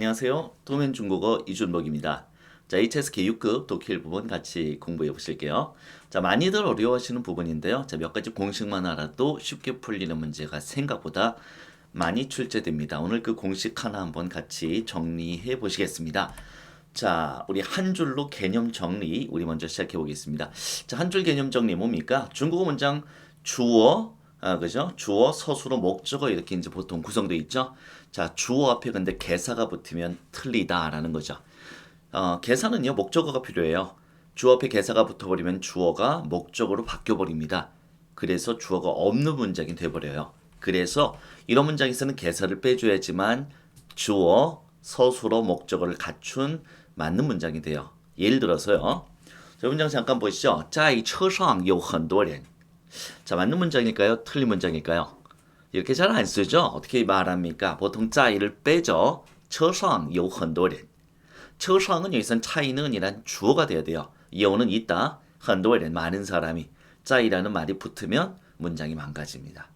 안녕하세요. 도면 중국어 이준복입니다. 자, HSK 6급 독일 부분 같이 공부해 보실게요. 자, 많이들 어려워하시는 부분인데요. 자, 몇 가지 공식만 알아도 쉽게 풀리는 문제가 생각보다 많이 출제됩니다. 오늘 그 공식 하나 한번 같이 정리해 보시겠습니다. 자, 우리 한 줄로 개념 정리 우리 먼저 시작해 보겠습니다. 자, 한 줄 개념 정리 뭡니까? 중국어 문장 주어 아, 그죠? 주어, 서술어, 목적어 이렇게 이제 보통 구성되어 있죠. 자, 주어 앞에 근데 개사가 붙으면 틀리다라는 거죠. 어, 개사는요, 목적어가 필요해요. 주어 앞에 개사가 붙어버리면 주어가 목적어로 바뀌어버립니다. 그래서 주어가 없는 문장이 돼버려요. 그래서 이런 문장에서는 개사를 빼줘야지만 주어, 서술어, 목적어를 갖춘 맞는 문장이 돼요. 예를 들어서요. 저 문장 잠깐 보시죠. 在车上有很多人. 자, 맞는 문장일까요? 틀린 문장일까요? 이렇게 잘 안 쓰죠? 어떻게 말합니까? 보통 짜이를 빼죠. 车上有很多人. 车上은 여기선 차이는 이란 주어가 돼야 돼요. 여는 있다. 很多人 많은 사람이. 짜이라는 말이 붙으면 문장이 망가집니다.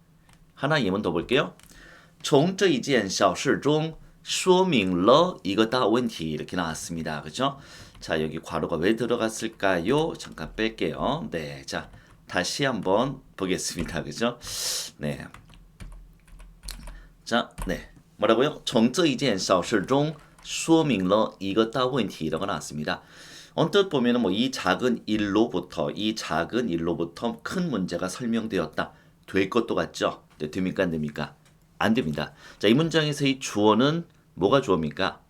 하나 예문 더 볼게요. 从这一件小事中说明了一个大问题 이렇게 나왔습니다. 그죠? 자, 여기 괄호가 왜 들어갔을까요? 잠깐 뺄게요. 네. 자, 다시 한번 보겠습니다. 그죠? 네. 자, 네. 뭐라고요? 从这一件小事中说明了一个大问题 라고 나왔습니다. 언뜻 보면은 뭐 이 작은 일로부터 이 작은 일로부터 큰 문제가 설명되었다. 될 것도 같죠? 네, 됩니까 안 됩니까? 안 됩니다. 자, 이 문장에서 이 주어는 뭐가 주어입니까?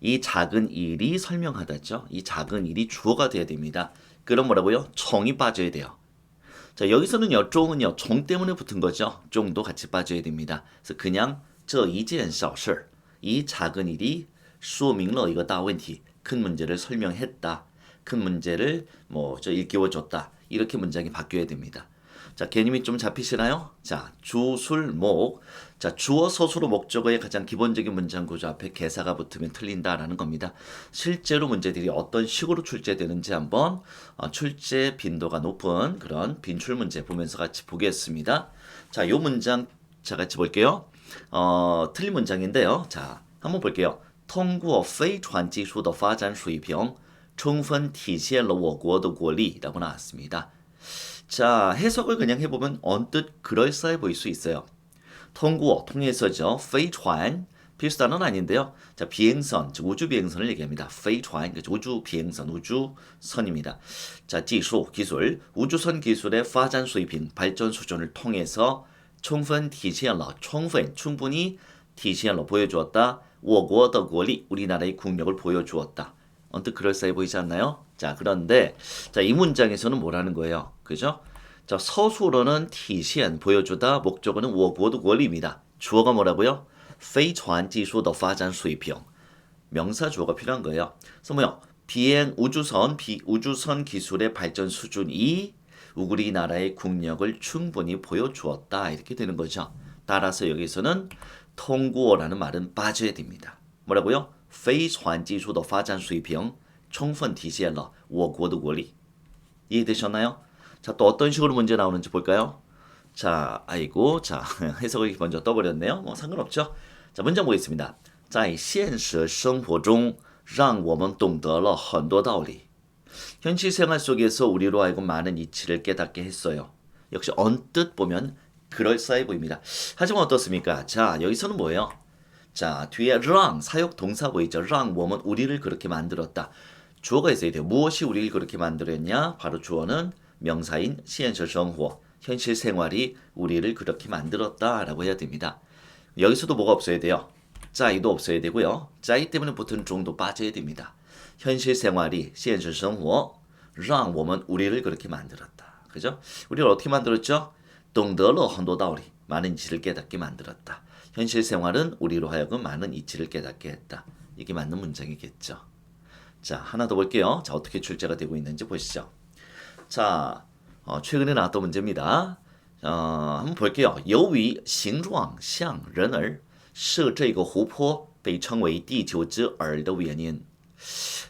이 작은 일이 설명하다죠. 이 작은 일이 주어가 돼야 됩니다. 그럼 뭐라고요? 청이 빠져야 돼요. 자, 여기서는요, 종은요, 종 때문에 붙은 거죠. 종도 같이 빠져야 됩니다. 그래서 그냥 저 이件小事, 이 작은 일이 说明了一个大问题, 큰 문제를 설명했다. 큰 문제를 뭐 저 일깨워줬다. 이렇게 문장이 바뀌어야 됩니다. 자, 개념이 좀 잡히시나요? 자, 주술목. 자, 주어 서술어 목적어의 가장 기본적인 문장 구조 앞에 개사가 붙으면 틀린다라는 겁니다. 실제로 문제들이 어떤 식으로 출제되는지 한번 어, 출제 빈도가 높은 그런 빈출 문제 보면서 같이 보겠습니다. 자, 요 문장 자 같이 볼게요. 어, 틀린 문장인데요. 자, 한번 볼게요. 通过飞船技术的发展水平，充分体现了我国的国力라고 나왔습니다. 자, 해석을 그냥 해보면 언뜻 그럴싸해 보일 수 있어요. 통구, 통해서죠. 飞船, 필수단어는 아닌데요. 자, 비행선, 즉 우주 비행선을 얘기합니다. 飞船, 우주 비행선, 우주선입니다. 자, 기술, 기술, 우주선 기술의 发展 수입인 발전 수준을 통해서充分 体现了, 充分, 충분히 体现了, 보여주었다. 我国的 国力, 우리나라의 국력을 보여주었다. 언뜻 그럴싸해 보이지 않나요? 자, 그런데 자, 이 문장에서는 뭐라는 거예요? 그죠? 자, 서술어는 体现 보여주다, 목적어는 我国的 권리입니다. 주어가 뭐라고요? 飞船技术的发展水平. 명사 주어가 필요한 거예요. 그래서 뭐요? 비행 우주선 비 우주선 기술의 발전 수준이 우리나라의 국력을 충분히 보여주었다 이렇게 되는 거죠. 따라서 여기서는 통구어라는 말은 빠져야 됩니다. 뭐라고요? 飞船技术的发展水平 充分体现了我国的国力. 이해되셨나요? 자, 또 어떤 식으로 문제 나오는지 볼까요? 자, 아이고, 자, 해석이 먼저 떠버렸네요. 뭐 상관없죠. 자, 문장 보겠습니다. 在现实生活中让我们懂得了很多道理. 현실 생활 속에서 우리로 하여금 많은 이치를 깨닫게 했어요. 역시 언뜻 보면 그럴싸해 보입니다. 하지만 어떻습니까? 자, 여기서는 뭐예요? 자, 뒤에 让 사역 동사 보이죠? 让 뭐면 우리를 그렇게 만들었다. 주어가 있어야 돼요. 무엇이 우리를 그렇게 만들었냐? 바로 주어는 명사인 现实生活, 현실 생활이 우리를 그렇게 만들었다라고 해야 됩니다. 여기서도 뭐가 없어야 돼요? 짜이도 없어야 되고요. 짜이 때문에 붙은 종도 빠져야 됩니다. 현실 생활이 现实生活, 让 뭐면 우리를 그렇게 만들었다. 그죠? 우리를 어떻게 만들었죠? 懂得了很多道理. 많은 이치를 깨닫게 만들었다. 현실 생활은 우리로 하여금 많은 이치를 깨닫게 했다. 이게 맞는 문장이겠죠. 자, 하나 더 볼게요. 자, 어떻게 출제가 되고 있는지 보시죠. 자, 어, 최근에 나왔던 문제입니다. 어, 한번 볼게요. 由于形状像人儿，是这个湖泊被称为地球之耳的原因.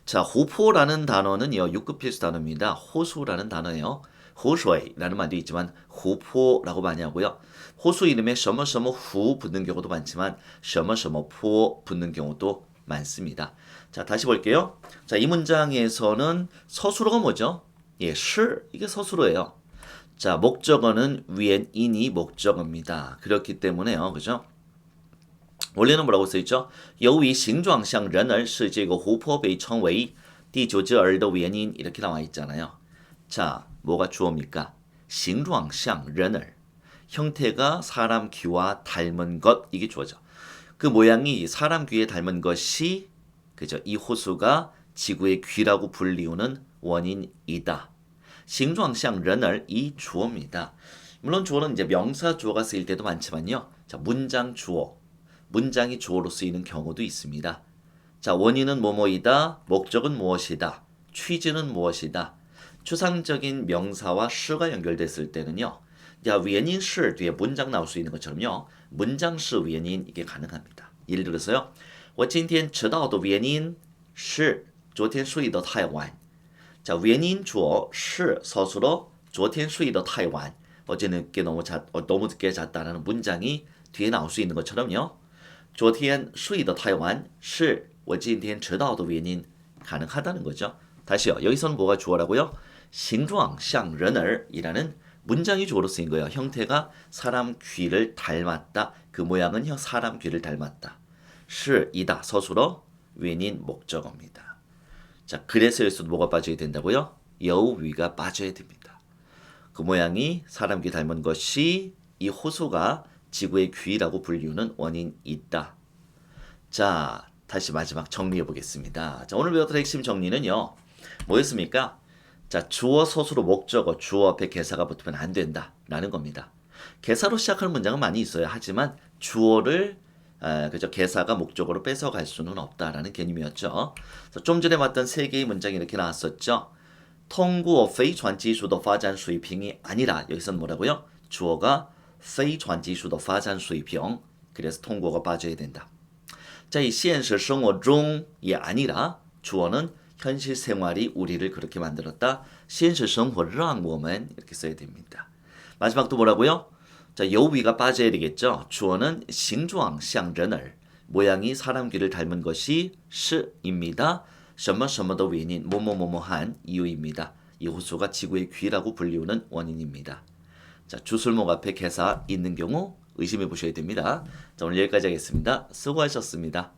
자,湖泊라는 단어는요, 6급 필수 단어입니다. 호수라는 단어예요. 호수이라는 말도 있지만湖泊라고 많이 하고요. 호수 이름에 什么什么湖 붙는 경우도 많지만 什么什么坡 붙는 경우도 많습니다. 자, 다시 볼게요. 자, 이 문장에서는 서술어가 뭐죠? 예, 是 이게 서술어예요. 자, 목적어는 위엔 인이 목적어입니다. 그렇기 때문에요. 그죠? 원래는 뭐라고 써 있죠? 由于形状像人儿是这个湖泊被称为第九只耳的原因 이렇게 나와 있잖아요. 자, 뭐가 주어입니까? 形状像人儿 형태가 사람 귀와 닮은 것 이게 주어죠. 그 모양이 사람 귀에 닮은 것이 그죠? 이 호수가 지구의 귀라고 불리우는 원인이다. 싱状像 런을 이 주어입니다. 물론 주어는 이제 명사 주어가 쓰일 때도 많지만요. 자, 문장 주어. 문장이 주어로 쓰이는 경우도 있습니다. 자, 원인은 뭐뭐이다. 목적은 무엇이다. 취지는 무엇이다. 추상적인 명사와 시가 연결됐을 때는요. 야, 原因是 뒤에 문장 나올 수 있는 것처럼요. 문장是 原因 이게 가능합니다. 예를 들어서요. 我今天迟到的原因是昨天睡得太晚. 자, 原因 주어 是 서술어 昨天睡得太晚. 어제 늦게 너무 잤 어, 너무 늦게 잤다라는 문장이 뒤에 나올 수 있는 것처럼요. 昨天睡得太晚是我今天迟到的原因 가능하다는 거죠. 다시요. 여기서는 뭐가 주어라고요? 形状像人儿 이라는 문장이 주어로 쓰인 거예요. 형태가 사람 귀를 닮았다. 그 모양은 형 사람 귀를 닮았다. 是 이다 서술어 윈인 목적어입니다. 자, 그래서 여기서도 뭐가 빠져야 된다고요? 여우위가 빠져야 됩니다. 그 모양이 사람 귀 닮은 것이 이 호수가 지구의 귀라고 불리우는 원인이 있다. 자, 다시 마지막 정리해 보겠습니다. 자, 오늘 배웠던 핵심 정리는요. 뭐였습니까? 자, 주어 서술로 목적어, 주어 앞에 개사가 붙으면 안 된다라는 겁니다. 개사로 시작하는 문장은 많이 있어요. 하지만 주어를 아, 그죠 개사가 목적으로 뺏어갈 수는 없다라는 개념이었죠. 그래서 좀 전에 봤던 세 개의 문장이 이렇게 나왔었죠. 통구 어 페이 전지수도 파잔 수입핑이 아니라 여기서는 뭐라고요? 주어가 페이 전지수도 파잔 수입핑 그래서 통구가 빠져야 된다. 자, 이 현실 생활 중이 아니라 주어는 현실 생활이 우리를 그렇게 만들었다. 现实生活让我们 이렇게 써야 됩니다. 마지막 또 뭐라고요? 자, 여우위가 빠져야 되겠죠. 주어는 形状像人儿 모양이 사람 귀를 닮은 것이 是입니다. 什么什么的 원인 뭐뭐뭐뭐한 이유입니다. 이 호수가 지구의 귀라고 불리우는 원인입니다. 자, 주술목 앞에 개사 있는 경우 의심해 보셔야 됩니다. 자, 오늘 여기까지 하겠습니다. 수고하셨습니다.